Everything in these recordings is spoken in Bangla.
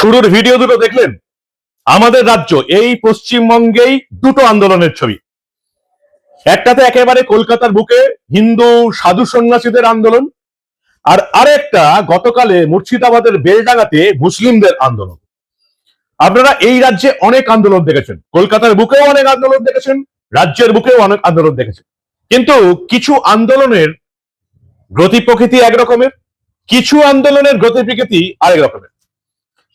শুরুর ভিডিও দুটো দেখলেন? আমাদের রাজ্য, এই পশ্চিমবঙ্গেই দুটো আন্দোলনের ছবি। একটাতে একেবারে কলকাতার বুকে হিন্দু সাধু সন্ন্যাসীদের আন্দোলন, আর আরেকটা গতকালে মুর্শিদাবাদের বেলডাঙ্গাতে মুসলিমদের আন্দোলন। আপনারা এই রাজ্যে অনেক আন্দোলন দেখেছেন। কলকাতার বুকেও অনেক আন্দোলন দেখেছেন, রাজ্যের বুকেও অনেক আন্দোলন দেখেছেন। কিন্তু কিছু আন্দোলনের গতি প্রকৃতি এক রকমের কিছু আন্দোলনের গতি প্রকৃতি আরেক রকমের।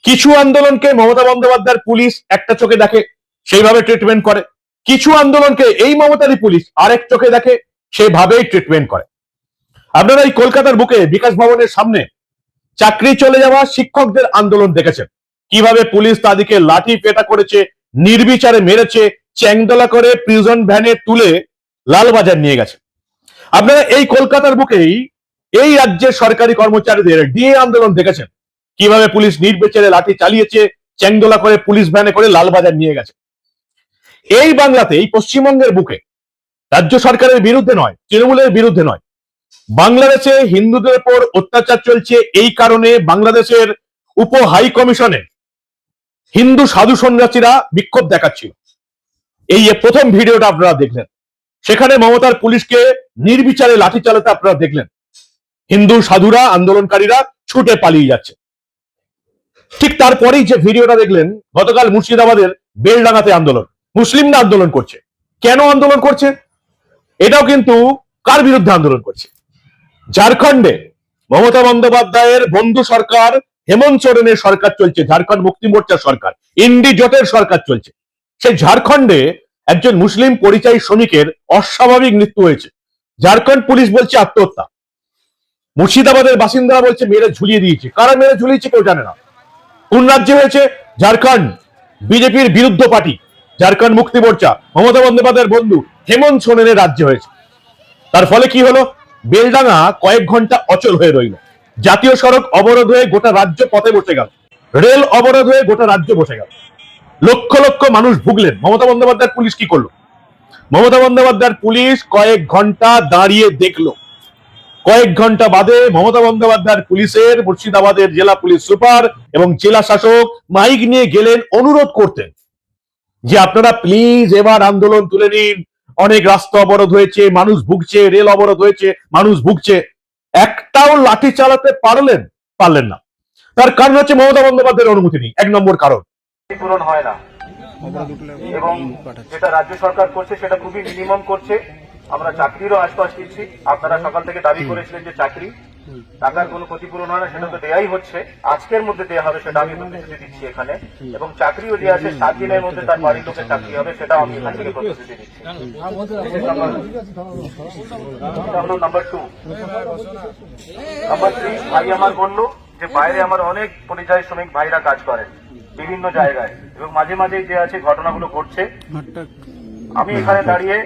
কিছু আন্দোলনকে মমতা বন্দ্যোপাধ্যায়ের পুলিশ একটা চোখে দেখে, সেইভাবে ট্রিটমেন্ট করে। কিছু আন্দোলনকে এই মমতারই পুলিশ আরেক চোখে দেখে সেভাবেই ট্রিটমেন্ট করে। আপনারা এই কলকাতার বুকে বিকাশ ভবনের সামনে চাকরি চলে যাওয়া শিক্ষকদের আন্দোলন দেখেছেন। কীভাবে পুলিশ তাদেরকে লাঠি পেটা করেছে, নির্বিচারে মেরেছে, চ্যাংদলা করে প্রিজন ভ্যানে তুলে লালবাজার নিয়ে গেছে। আপনারা এই কলকাতার বুকেই এই রাজ্যের সরকারি কর্মচারীদের ডিএ আন্দোলন দেখেছেন। কীভাবে পুলিশ নির্বিচারে লাঠি চালিয়েছে, চ্যাংদোলা করে পুলিশ ভ্যানে করে লালবাজার নিয়ে গেছে। এই বাংলাতে, এই পশ্চিমবঙ্গের বুকে, রাজ্য সরকারের বিরুদ্ধে নয়, তৃণমূলের বিরুদ্ধে নয়, বাংলাদেশে হিন্দুদের উপর অত্যাচার চলছে এই কারণে বাংলাদেশের উপ হাই কমিশনে হিন্দু সাধু সন্ন্যাসীরা বিক্ষোভ দেখাচ্ছিল। এই প্রথম ভিডিওটা আপনারা দেখলেন, সেখানে মমতার পুলিশকে নির্বিচারে লাঠি চালাতে আপনারা দেখলেন। হিন্দু সাধুরা, আন্দোলনকারীরা ছুটে পালিয়ে যাচ্ছে। ঠিক তারপরেই যে ভিডিওটা দেখলেন, গতকাল মুর্শিদাবাদের বেলডাঙ্গাতে আন্দোলন। মুসলিমরা আন্দোলন করছে। কেন আন্দোলন করছে? এটাও কিন্তু কার বিরুদ্ধে আন্দোলন করছে? ঝাড়খণ্ডে মমতা বন্দ্যোপাধ্যায়ের বন্ধু সরকার, হেমন্ত সোরেনের সরকার চলছে, ঝাড়খণ্ড মুক্তি মোর্চার সরকার ইন্ডি জোটের সরকার চলছে। সেই ঝাড়খণ্ডে একজন মুসলিম পরিযায়ী শ্রমিকের অস্বাভাবিক মৃত্যু হয়েছে। ঝাড়খণ্ড পুলিশ বলছে আত্মহত্যা। মুর্শিদাবাদের বাসিন্দারা বলছে মেরে ঝুলিয়ে দিয়েছে। কারা মেরে ঝুলিয়েছে কেউ জানে না। কোন রাজ্যে হয়েছে? ঝাড়খণ্ড। বিজেপির বিরুদ্ধ পার্টি। ঝাড়খণ্ড মুক্তি মোর্চা। মমতা বন্দ্যোপাধ্যায়ের বন্ধু হেমন্ত সোরেনের রাজ্যে হয়েছে। তার ফলে কি হলো? বেলডাঙ্গা কয়েক ঘণ্টা অচল হয়ে রইল। জাতীয় সড়ক অবরোধ হয়ে গোটা রাজ্য পথে বসে গেল। রেল অবরোধ হয়ে গোটা রাজ্য বসে গেল। লক্ষ লক্ষ মানুষ ভুগলেন। মমতা বন্দ্যোপাধ্যায়ের পুলিশ কি করল? মমতা বন্দ্যোপাধ্যায়ের পুলিশ কয়েক ঘণ্টা দাঁড়িয়ে দেখল। কয়েক ঘণ্টা বাদে মমতা বন্দ্যোপাধ্যায়ের পুলিশের মুর্শিদাবাদের জেলা পুলিশ সুপার এবং জেলা শাসক মাইক নিয়ে গেলেন অনুরোধ করতেন যে আপনারা প্লিজ এবার আন্দোলন তুলে নিন। অনেক রাস্তা অবরোধ হয়েছে মানুষ ভুগছে রেল অবরোধ হয়েছে মানুষ ভুগছে। একটাও লাঠি চালাতে পারলেন পারলেন না। তার কারণ হচ্ছে মমতা বন্দ্যোপাধ্যায়ের অনুমতি নেই এক নম্বর কারণ। পূরণ হয় না। এবং যেটা রাজ্য সরকার করছে সেটা খুবই মিনিমাম করছে। আমরা চাকরিরও আশ্বাস দিচ্ছি। আপনারা সকাল থেকে দাবি করেছিলেন যে চাকরি। টাকার কোনো ক্ষতিপূরণ হয় না সেটা তো দেয়াই হচ্ছে। আজকের মধ্যে দেওয়া হবে সেটা আমি প্রতিশ্রুতি দিচ্ছি এখানে। এবং চাকরিও দেওয়া আছে সাত দিনের মধ্যে তার বাড়ির লোকের চাকরি হবে সেটাও আমি এখান থেকে প্রতিশ্রুতি দিচ্ছি। নাম্বার টু নাম্বার থ্রি ভাই আমার বলল যে বাইরে আমার অনেক পরিযায়ী শ্রমিক ভাইরা কাজ করেন বিভিন্ন জায়গায়। এবং মাঝে মাঝে যে আছে ঘটনাগুলো ঘটছে। আমি এখানে দাঁড়িয়ে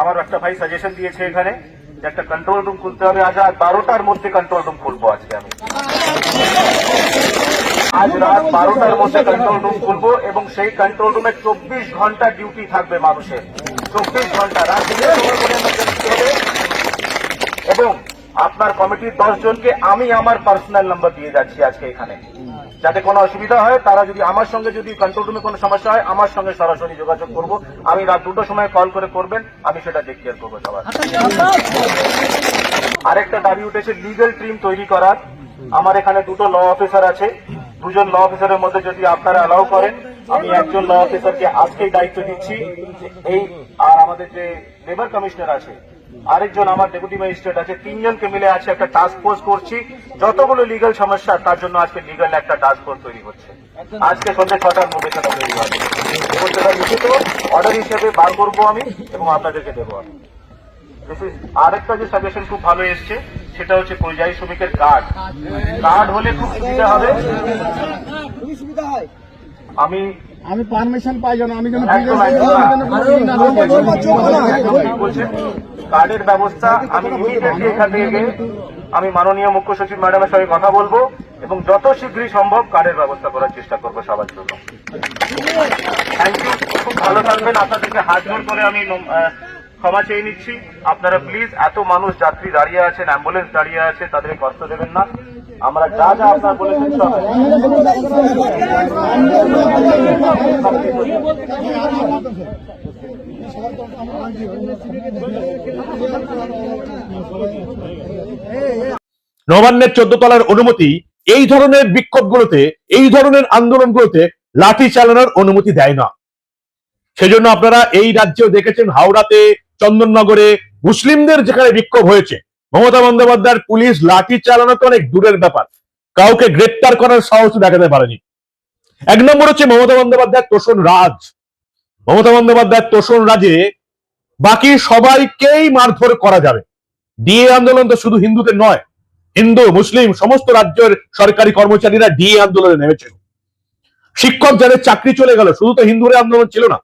আমার একটা ভাই সাজেশন দিয়েছে এখানে যে একটা কন্ট্রোল রুম খুলতে হবে। আজ রাত বারোটার মধ্যে কন্ট্রোল রুম খুলবো আজকে আমি। আজ রাত বারোটার মধ্যে কন্ট্রোল রুম খুলবো এবং সেই কন্ট্রোল রুমে চব্বিশ ঘণ্টা ডিউটি থাকবে মানুষের। চব্বিশ ঘণ্টা রাত এবং আপনার কমিটির দশ জনকে আমি আমার পার্সোনাল নাম্বার দিয়ে যাচ্ছি আজকে এখানে। যাতে কোনো অসুবিধা হয়, তারা যদি আমার সঙ্গে যদি কন্ট্রোল রুমে কোনো সমস্যা হয়, আমার সঙ্গে সরাসরি যোগাযোগ করব। আমি রাত দুটোর সময় কল করে করবেন, আমি সেটা টেক কেয়ার করব সবার। আরেকটা দাবি উঠেছে লিগেল টিম তৈরি করার। আমার এখানে দুটো ল অফিসার আছে। দুজন ল অফিসারের মধ্যে যদি আপনারা অ্যালাউ করেন, আমি একজন ল অফিসারকে আজকেই দায়িত্ব দিচ্ছি এই আর আমাদের যে লেবার কমিশনার আছে আরেকজন আমার ডেপুটি ম্যাজিস্ট্রেট আছে তিনজনকে মিলে আছে একটা টাস্ক ফোর্স করছি। যতগুলো লিগাল সমস্যা তার জন্য আজকে লিগাল একটা টাস্ক ফোর্স তৈরি হচ্ছে আজকে সন্ধ্যে ছটার মধ্যে সেটা তৈরি হবে। এবং সেটা লিখিত অর্ডার হিসেবে বার করব আমি এবং আপনাদেরকে দেবো আমি। আরেকটা যে সাজেশন খুব ভালো এসছে সেটা হচ্ছে পরিযায়ী শ্রমিকের কার্ড কার্ড হলে খুব সুবিধা হবে। খুবই সুবিধা হয় আমি আমি পারমিশন পাই যেন আমি যেন বলছেন। কার্ডের ব্যবস্থা আমি ইমিডিয়েটলি এখান থেকে আমি মাননীয় মুখ্য সচিব ম্যাডামের সঙ্গে কথা বলব এবং যত শীঘ্রই সম্ভব কার্ডের ব্যবস্থা করার চেষ্টা করব সবার জন্য। থ্যাংক ইউ খুব ভালো থাকবেন। আপনাদেরকে হাত জোর করে আমি ক্ষমা চেয়ে নিচ্ছি। আপনারা প্লিজ এত মানুষ যাত্রী দাঁড়িয়ে আছেন অ্যাম্বুলেন্স দাঁড়িয়ে আছে, তাদের কষ্ট দেবেন না। আমরা যা যা আপনার বলেছেন সব। নবান্নের চোদ্দ তলার অনুমতি এই ধরনের বিক্ষোভগুলোতে, এই ধরনের আন্দোলনগুলোতে লাঠি চালানোর অনুমতি দেয় না। সেজন্য আপনারা এই রাজ্যেও দেখেছেন হাওড়াতে, চন্দননগরে মুসলিমদের যেখানে বিক্ষোভ হয়েছে, মমতা বন্দ্যোপাধ্যায়ের পুলিশ লাঠি চালানো তো অনেক দূরের ব্যাপার। কাউকে গ্রেপ্তার করার সাহস দেখাতে পারেনি। এক নম্বর হচ্ছে মমতা বন্দ্যোপাধ্যায়ের তোষণ রাজ। মমতা বন্দ্যোপাধ্যায়ের তোষণ রাজে বাকি সবাইকেই মারধর করা যাবে। ডিএ আন্দোলন তো শুধু হিন্দুদের নয়, হিন্দু, মুসলিম, সমস্ত রাজ্যের সরকারি কর্মচারীরা ডিএ আন্দোলনে নেমেছিল। শিক্ষক যাদের চাকরি চলে গেল, শুধু তো হিন্দুদের আন্দোলন ছিল না,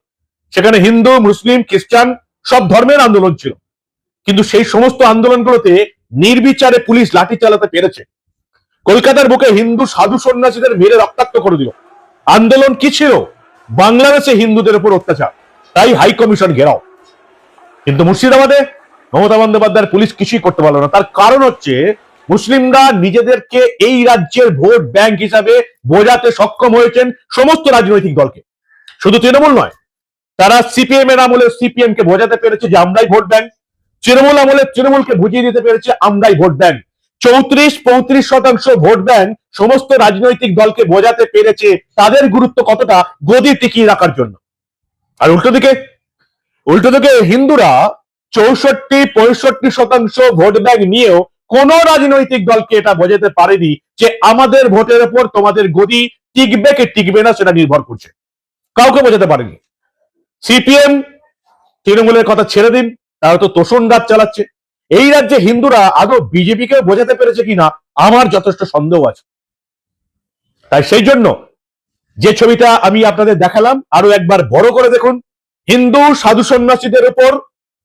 সেখানে হিন্দু, মুসলিম, খ্রিস্টান সব ধর্মের আন্দোলন ছিল। কিন্তু সেই সমস্ত আন্দোলনগুলোতে নির্বিচারে পুলিশ লাঠি চালাতে পেরেছে। কলকাতার বুকে হিন্দু সাধু সন্ন্যাসীদের মেরে রক্তাক্ত করে দিল। আন্দোলন কি ছিল? বাংলাদেশে হিন্দুদের উপর অত্যাচার। তাই হাই কমিশন ঘেরাও। কিন্তু মুর্শিদাবাদে মমতা বন্দ্যোপাধ্যায়ের পুলিশ কিছুই করতে পারল না। তার কারণ হচ্ছে মুসলিমরা নিজেদেরকে এই রাজ্যের ভোট ব্যাংক হিসাবে বোঝাতে সক্ষম হয়েছেন সমস্ত রাজনৈতিক দলকে। শুধু তৃণমূল নয়, তারা সিপিএম এর আমলে সিপিএম কে বোঝাতে পেরেছে যে আমরাই ভোট ব্যাংক। তৃণমূল আমলে তৃণমূলকে বুঝিয়ে দিতে পেরেছে আমরাই ভোট ব্যাংক। চৌত্রিশ, পঁয়ত্রিশ শতাংশ ভোট ব্যাংক সমস্ত রাজনৈতিক দলকে বোঝাতে পেরেছে তাদের গুরুত্ব কতটা গদি টিকিয়ে রাখার জন্য। আর উল্টো দিকে উল্টো দিকে হিন্দুরা চৌষট্টি, পঁয়ষট্টি শতাংশ ভোট ব্যাংক নিয়েও কোন রাজনৈতিক দলকে এটা বোঝাতে পারেনি যে আমাদের ভোটের উপর তোমাদের গদি টিকবে কি টিকবে না সেটা নির্ভর করছে। কাউকে বোঝাতে পারেনি। সিপিএম, তৃণমূলের কথা ছেড়ে দিন, তারা তো তোষণ রাজ চালাচ্ছে। এই রাজ্যে হিন্দুরা আদৌ বিজেপিকে বোঝাতে পেরেছে কিনা, আমার যথেষ্ট সন্দেহ আছে। তাই সেই জন্য যে ছবিটা আমি আপনাদের দেখালাম, আরও একবার বড় করে দেখুন। হিন্দু সাধু সন্ন্যাসীদের উপর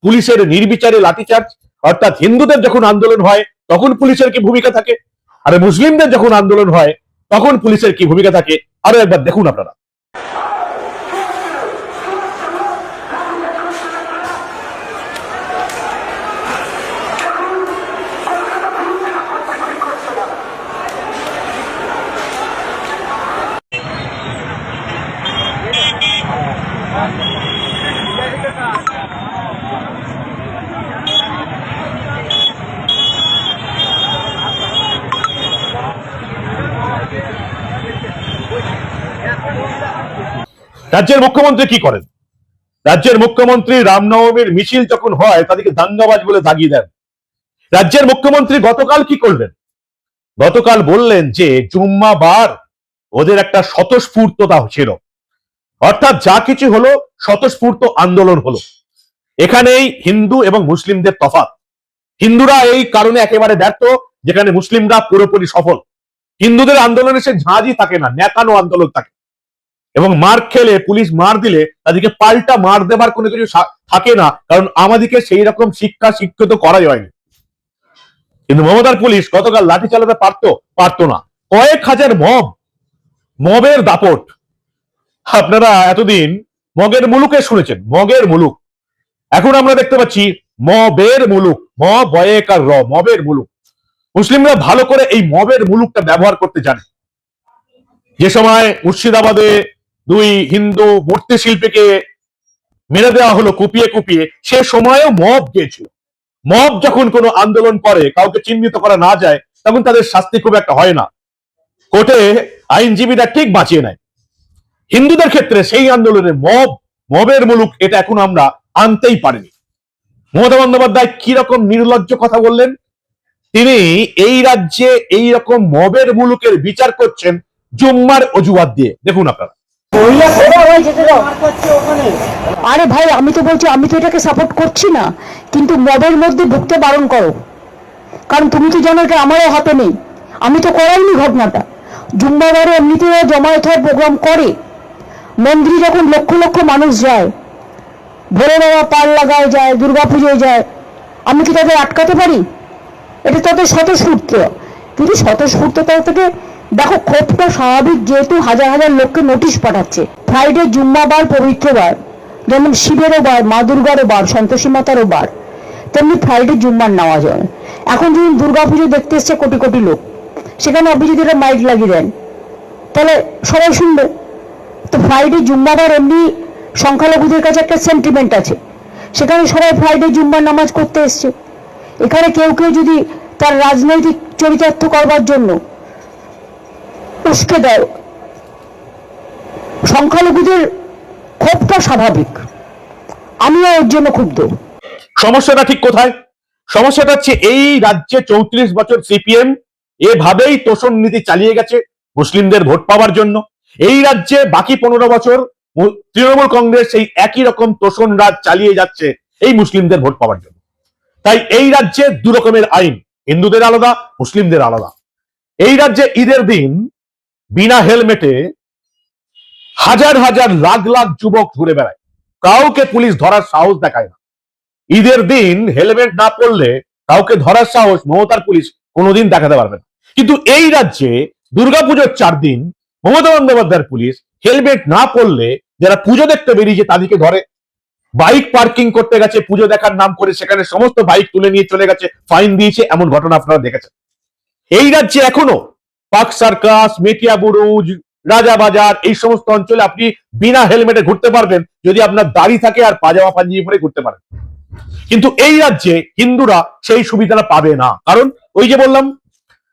পুলিশের নির্বিচারে লাঠিচার্জ, অর্থাৎ হিন্দুদের যখন আন্দোলন হয়, তখন পুলিশের কি ভূমিকা থাকে? আর মুসলিমদের যখন আন্দোলন হয়, তখন পুলিশের কি ভূমিকা থাকে? আরও একবার দেখুন আপনারা। রাজ্যের মুখ্যমন্ত্রী কি করেন? রাজ্যের মুখ্যমন্ত্রী রামনবমীর মিছিল যখন হয়, তাদেরকে দাঙ্গাবাজ বলে দাগিয়ে দেন। রাজ্যের মুখ্যমন্ত্রী গতকাল কি করলেন? গতকাল বললেন যে, জুম্মাবার ওদের একটা স্বতঃস্ফূর্ততা ছিল। অর্থাৎ যা কিছু হলো, স্বতঃস্ফূর্ত আন্দোলন হলো। এখানেই হিন্দু এবং মুসলিমদের তফাৎ। হিন্দুরা এই কারণে একেবারে ব্যর্থ, যেখানে মুসলিমরা পুরোপুরি সফল। হিন্দুদের আন্দোলনে সে ঝাঁঝই থাকে না, ন্যাকানো আন্দোলন থাকে। এবং মার খেলে, পুলিশ মার দিলে তাদেরকে পাল্টা মার দেবার কোনো কিছু থাকে না, কারণ আমাদেরকে সেই রকম শিক্ষা শিক্ষিত করাই হয়নি। কিন্তু মমতার পুলিশ গতকাল লাঠি চালাতে পারতো পারতো না। কয়েক হাজার মব মবের দাপট। আপনারা এতদিন মগের মুলুকে শুনেছেন, মগের মুলুক। এখন আমরা দেখতে পাচ্ছি মবের মুলুক, ম বয়েকার র, মবের মুলুক। মুসলিমরা ভালো করে এই মবের মুলুকটা ব্যবহার করতে জানে। যে সময় মুর্শিদাবাদে দুই হিন্দু মূর্তি শিল্পীকে মেরে দেওয়া হলো কুপিয়ে কুপিয়ে। সে সময়েও মব গিয়েছিল মব যখন কোনো আন্দোলন করে, কাউকে চিহ্নিত করা না যায়, তখন তাদের শাস্তি খুব একটা হয় না। কোর্টে আইনজীবীরা ঠিক বাঁচিয়ে নেয়। হিন্দুদের ক্ষেত্রে সেই আন্দোলনে মব, মবের মুলুক এটা এখন আমরা আনতেই পারিনি। মমতা বন্দ্যোপাধ্যায় কীরকম নির্লজ্জ কথা বললেন? তিনি এই রাজ্যে এই রকম মবের মুলুকের বিচার করছেন জুম্মার অজুহাত দিয়ে। দেখুন আপনারা। আরে ভাই, আমি তো বলছি, আমি তো এটাকে সাপোর্ট করছি না। কিন্তু মবের মধ্যে ঢুকতে বারণ করো। কারণ তুমি তো জানো এটা আমারও হাতে নেই। আমি তো করাইনি ঘটনাটা। জুম্মাবারে এমনিতেও জমায়েত হয় প্রোগ্রাম করে। মন্দিরে যখন লক্ষ লক্ষ মানুষ যায় ভোরে বাবা পাল লাগায় যায়, দুর্গাপুজোয় যায়, আমি কি তাদের আটকাতে পারি? এটা তাদের স্বতঃস্ফূর্ত। কিন্তু স্বতঃস্ফূর্ততা থেকে দেখো, ক্ষোভটা স্বাভাবিক যেহেতু হাজার হাজার লোককে নোটিশ পাঠাচ্ছে। ফ্রাইডে জুম্মাবার পবিত্র বার, যেমন শিবেরও বার, মা দুর্গারও বার, সন্তোষী মাতারও বার, তেমনি ফ্রাইডে জুম্মার নেওয়া যায় এখন যদি দুর্গাপুজো দেখতে এসছে কোটি কোটি লোক, সেখানে আপনি যদি একটা মাইক লাগিয়ে দেন। তাহলে সবাই শুনবে। তো ফ্রাইডে জুম্মাবার এমনি সংখ্যালঘুদের কাছে একটা সেন্টিমেন্ট আছে। সেখানে সবাই ফ্রাইডে জুম্মার নামাজ করতে এসছে। এখানে কেউ কেউ যদি তার রাজনৈতিক চরিতার্থ করবার জন্য উস্কে দেয়। সংখ্যালঘুদের ক্ষোভটা স্বাভাবিক। আমিও ওর জন্য ক্ষুব্ধ। সমস্যাটা ঠিক কোথায়? সমস্যাটা হচ্ছে এই রাজ্যে চৌত্রিশ বছর সিপিএম এভাবেই তোষণ নীতি চালিয়ে গেছে মুসলিমদের ভোট পাওয়ার জন্য। এই রাজ্যে বাকি পনেরো বছর তৃণমূল কংগ্রেস সেই একই রকম তোষণ রাজ চালিয়ে যাচ্ছে এই মুসলিমদের ভোট পাওয়ার জন্য। তাই এই রাজ্যে দু রকমের আইন। হিন্দুদের আলাদা, মুসলিমদের আলাদা। এই রাজ্যে ঈদের দিন বিনা হেলমেটে হাজার হাজার লাখ লাখ যুবক ঘুরে বেড়ায়। কাউকে পুলিশ ধরার সাহস দেখায় না। ঈদের দিন হেলমেট না পরলে কাউকে ধরার সাহস মমতার পুলিশ কোনোদিন দেখাতে পারবে না। কিন্তু এই রাজ্যে দুর্গাপুজোর চার দিন মমতা বন্দ্যোপাধ্যায়ের পুলিশ হেলমেট না পরলে যারা পুজো দেখতে বেরিয়েছে তাদেরকে ধরে। বাইক পার্কিং করতে গেছে, পুজো দেখার নাম করে সেখানে সমস্ত বাইক তুলে নিয়ে চলে গেছে, ফাইন দিয়েছে, এমন ঘটনা আপনারা দেখেছেন। এই রাজ্যে এখনও পাক সার্কাস, মেটিয়া বুরুজ রাজাবাজার এই সমস্ত অঞ্চলে আপনি বিনা হেলমেটে ঘুরতে পারবেন, যদি আপনার দাড়ি থাকে আর পাজামা পাঞ্জাবি পরে ঘুরতে পারেন। কিন্তু এই রাজ্যে হিন্দুরা সেই সুবিধাটা পাবে না। কারণ ওই যে বললাম,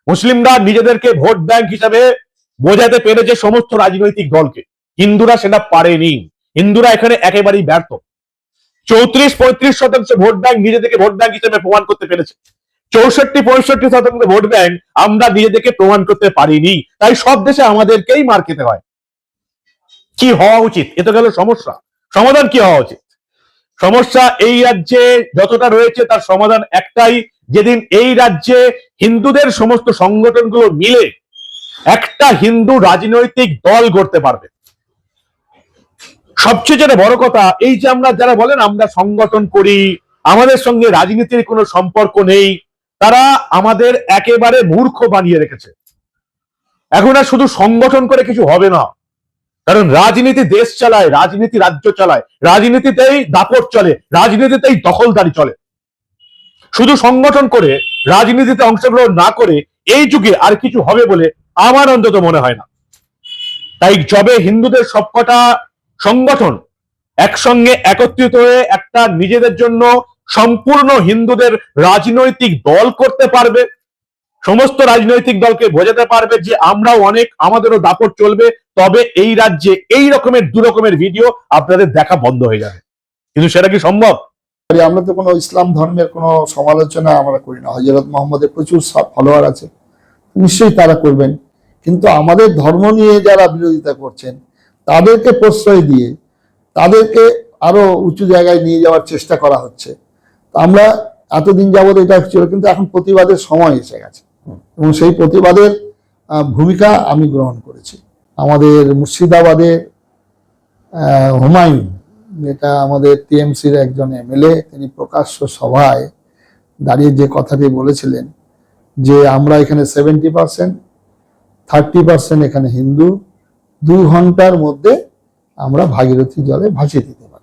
মুসলিমরা নিজেদেরকে ভোট ব্যাংক হিসাবে বোঝাতে পেরেছে সমস্ত রাজনৈতিক দলকে। হিন্দুরা সেটা পারেনি। হিন্দুরা এখানে একেবারেই ব্যর্থ। চৌত্রিশ পঁয়ত্রিশ শতাংশ ভোট ব্যাংক নিজেদেরকে ভোট ব্যাংক হিসেবে প্রমাণ করতে পেরেছে। চৌষট্টি, পঁয়ষট্টি শতাংশ ভোট ব্যাংক আমরা নিজেদেরকে প্রমাণ করতে পারিনি। তাই সব দেশে আমাদেরকেই মার খেতে হয়। কি হওয়া উচিত? এ তো গেল সমস্যা। সমাধান কি হওয়া উচিত? সমস্যা এই রাজ্যে যতটা রয়েছে, তার সমাধান একটাই, যেদিন এই রাজ্যে হিন্দুদের সমস্ত সংগঠনগুলো মিলে একটা হিন্দু রাজনৈতিক দল গড়তে পারবে। সবচেয়ে যেটা বড় কথা, এই যে আমরা যারা বলেন, আমরা সংগঠন করি, আমাদের সঙ্গে রাজনীতির কোনো সম্পর্ক নেই তারা আমাদের একেবারে মূর্খ বানিয়ে রেখেছে। এখন আর শুধু সংগঠন করে কিছু হবে না। কারণ রাজনীতি দেশ চালায়, রাজনীতি রাজ্য চালায়, রাজনীতিতেই দাপট চলে, রাজনীতিতেই দখলদারি চলে। শুধু সংগঠন করে, রাজনীতিতে অংশগ্রহণ না করে এই যুগে আর কিছু হবে বলে আমার অন্তত মনে হয় না। তাই যবে হিন্দুদের সবকটা সংগঠন একসঙ্গে একত্রিত হয়ে একটা নিজেদের জন্য সম্পূর্ণ হিন্দুদের রাজনৈতিক দল করতে পারবে, সমস্ত রাজনৈতিক দলকে বোঝাতে পারবে যে আমরাও অনেক, আমাদেরও দাপট চলবে, তবে এই রাজ্যে এই রকমের দু রকমের ভিডিও আপনাদের দেখা বন্ধ হয়ে যাবে। কিন্তু সেটা কি সম্ভব? আমরা তো কোনো ইসলাম ধর্মের কোনো সমালোচনা আমরা করি না। হজরত মোহাম্মদের প্রচুর ফলোয়ার আছে, নিশ্চয়ই তারা করবেন। কিন্তু আমাদের ধর্ম নিয়ে যারা বিরোধিতা করছেন, তাদেরকে প্রশ্রয় দিয়ে, তাদেরকে আরও উঁচু জায়গায় নিয়ে যাওয়ার চেষ্টা করা হচ্ছে। আমরা এতদিন যাবৎ এটা ছিল, কিন্তু এখন প্রতিবাদের সময় এসে গেছে। এবং সেই প্রতিবাদের ভূমিকা আমি গ্রহণ করেছি। আমাদের মুর্শিদাবাদের হুমায়ুন, যেটা আমাদের টিএমসির একজন এমএলএ, তিনি প্রকাশ্য সভায় দাঁড়িয়ে যে কথাটি বলেছিলেন, যে আমরা এখানে সেভেন্টি পার্সেন্ট থার্টি পার্সেন্ট এখানে হিন্দু, দু ঘণ্টার মধ্যে আমরা ভাগীরথী জলে ভাসিয়ে দিতে পারি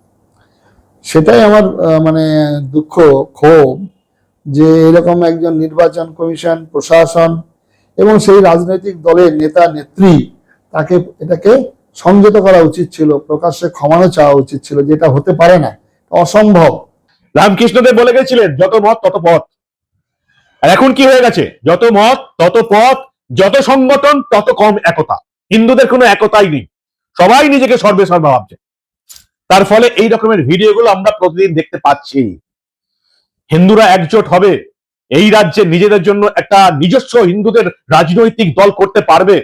সেটাই আমার মানে দুঃখ, ক্ষোভ যে এরকম একজন নির্বাচন কমিশন, প্রশাসন এবং সেই রাজনৈতিক দলের নেতা, নেত্রী তাকে, এটাকে সংযত করা উচিত ছিল, প্রকাশ্যে ক্ষমানো চাওয়া উচিত ছিল, যেটা হতে পারে না, অসম্ভব। রামকৃষ্ণদেব বলে গেছিলেন, যত মত, তত পথ। আর এখন কি হয়ে গেছে? যত মত, তত পথ, যত সংগঠন, তত কম একতা। হিন্দুদের কোনো একতাই নেই। সবাই নিজেকে সর্বে সর্বা ভাবছে। তার ফলে এই রকমের ভিডিওগুলো আমরা প্রতিদিন দেখতে পাচ্ছি। হিন্দুরা একজোট হবে। এই রাজ্যে নিজেদের জন্য একটা নিজস্ব হিন্দুদের রাজনৈতিক দল করতে পারবে,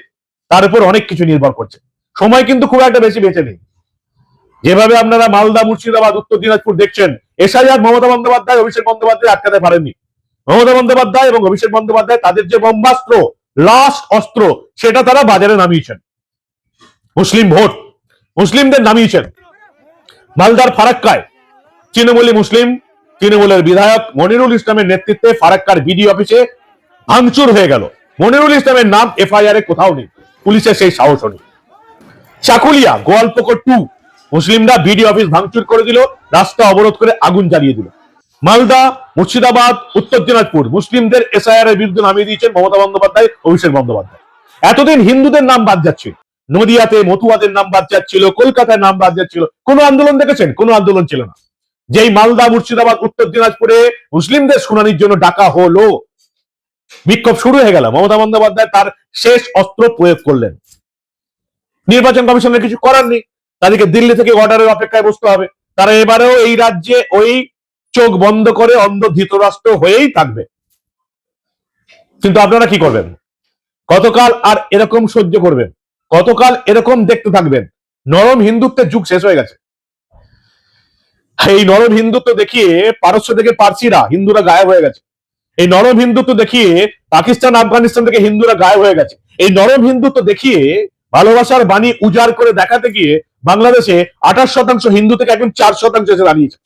তার উপর অনেক কিছু নির্ভর করছে। সময় কিন্তু খুব একটা বেশি বেঁচে নেই। যেভাবে আপনারা মালদা, মুর্শিদাবাদ, উত্তর দিনাজপুর দেখছেন এসআইআর মমতা বন্দ্যোপাধ্যায়, অভিষেক বন্দ্যোপাধ্যায় আটকাতে পারেননি। মমতা বন্দ্যোপাধ্যায় এবং অভিষেক বন্দ্যোপাধ্যায় তাদের যে ব্রহ্মাস্ত্র লাস্ট অস্ত্র, সেটা তারা বাজারে নামিয়েছেন। মুসলিম ভোট, মুসলিমদের নামিয়েছেন। মালদার ফারাক্কায়। তৃণমূলী মুসলিম, তৃণমূলের বিধায়ক মনিরুল ইসলামের নেতৃত্বে ফারাক্কার বিডি অফিসে ভাঙচুর হয়ে গেল। মনিরুল ইসলামের নাম এফআইআর এ কোথাও নেই। পুলিশের সেই সাহস নেই। চাকুলিয়া, গোয়ালপুকুর টু, মুসলিমরা বিডি অফিস ভাঙচুর করে দিল, রাস্তা অবরোধ করে আগুন জ্বালিয়ে দিল। মালদা, মুর্শিদাবাদ, উত্তর দিনাজপুর, মুসলিমদের এসআইআর এর বিরুদ্ধে নামিয়ে দিয়েছেন মমতা বন্দ্যোপাধ্যায়, অভিষেক বন্দ্যোপাধ্যায়। এতদিন হিন্দুদের নাম বাদ যাচ্ছিল নদিয়াতে মতুয়াদের নাম বাদ যাচ্ছিল কলকাতায় নাম বাদ যাচ্ছিল। কোনো আন্দোলন দেখেছেন? কোনো আন্দোলন ছিল না। যেই মালদা, মুর্শিদাবাদ, উত্তর দিনাজপুরে মুসলিমদের শুনানির জন্য ডাকা হলো, বিক্ষোভ শুরু হয়ে গেল। মমতা বন্দ্যোপাধ্যায় তার শেষ অস্ত্র প্রয়োগ করলেন। নির্বাচন কমিশনের কিছু করার নেই। তাদেরকে দিল্লি থেকে অর্ডারের অপেক্ষায় বসতে হবে। তারা এবারেও এই রাজ্যে ওই চোখ বন্ধ করে অন্ধ ধৃতরাষ্ট্র হয়েই থাকবে। কিন্তু আপনারা কি করবেন? কতকাল আর এরকম সহ্য করবেন? কতকাল এরকম দেখতে থাকবেন। নরম হিন্দুত্বের যুগ শেষ হয়ে গেছে। এই নরম হিন্দুত্ব দেখিয়ে পারস্য থেকে পার্সিরা হিন্দুরা গায়েব হয়ে গেছে। এই নরম হিন্দুত্ব দেখিয়ে পাকিস্তান, আফগানিস্তান থেকে হিন্দুরা গায়েব হয়ে গেছে। এই নরম হিন্দুত্ব দেখিয়ে ভালোবাসার বাণী উজাড় করে দেখাতে গিয়ে বাংলাদেশে আঠাশ শতাংশ হিন্দু থেকে একদম চার শতাংশ এসে দাঁড়িয়েছে।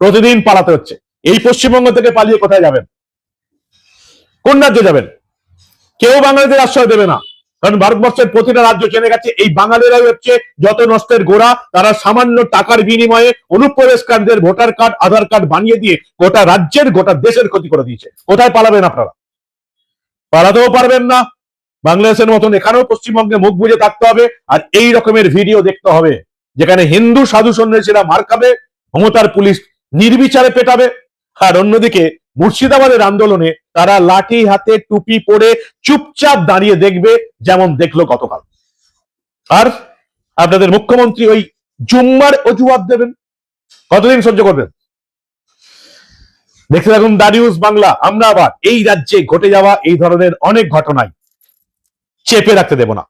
প্রতিদিন পালাতে হচ্ছে। এই পশ্চিমবঙ্গ থেকে পালিয়ে কোথায় যাবেন? কোন রাজ্যে যাবেন? কেউ বাঙালিদের আশ্রয় দেবে না। কারণ ভারতবর্ষের প্রতিটা রাজ্য জেনে গেছে, এই বাঙালিরাই হচ্ছে যত নষ্টের গোড়া, তারা সামান্য টাকার বিনিময়ে অনুপ্রবেশকারীদের ভোটার কার্ড, আধার কার্ড বানিয়ে দিয়ে গোটা রাজ্যের, গোটা দেশের ক্ষতি করে দিয়েছে। কোথায় পালাবেন আপনারা? পালাতেও পারবেন না। বাংলাদেশের মতন এখানেও পশ্চিমবঙ্গে মুখ বুঝে থাকতে হবে, আর এই রকমের ভিডিও দেখতে হবে, যেখানে হিন্দু সাধু সন্ন্যাসীরা মার খাবে, ক্ষমতার পুলিশ নির্বিচারে পেটাবে, আর অন্যদিকে মুর্শিদাবাদের আন্দোলনে তারা লাঠি হাতে টুপি পরে চুপচাপ দাঁড়িয়ে দেখবে যেমন দেখল গতকাল। আর আপনাদের মুখ্যমন্ত্রী ওই জুম্মার অজুহাত দেবেন? কতদিন সহ্য করবেন? দেখতে থাকুন দারিউস বাংলা, আমরা আবার এই রাজ্যে ঘটে যাওয়া এই ধরনের অনেক ঘটনায় চেপে রাখতে দেব না।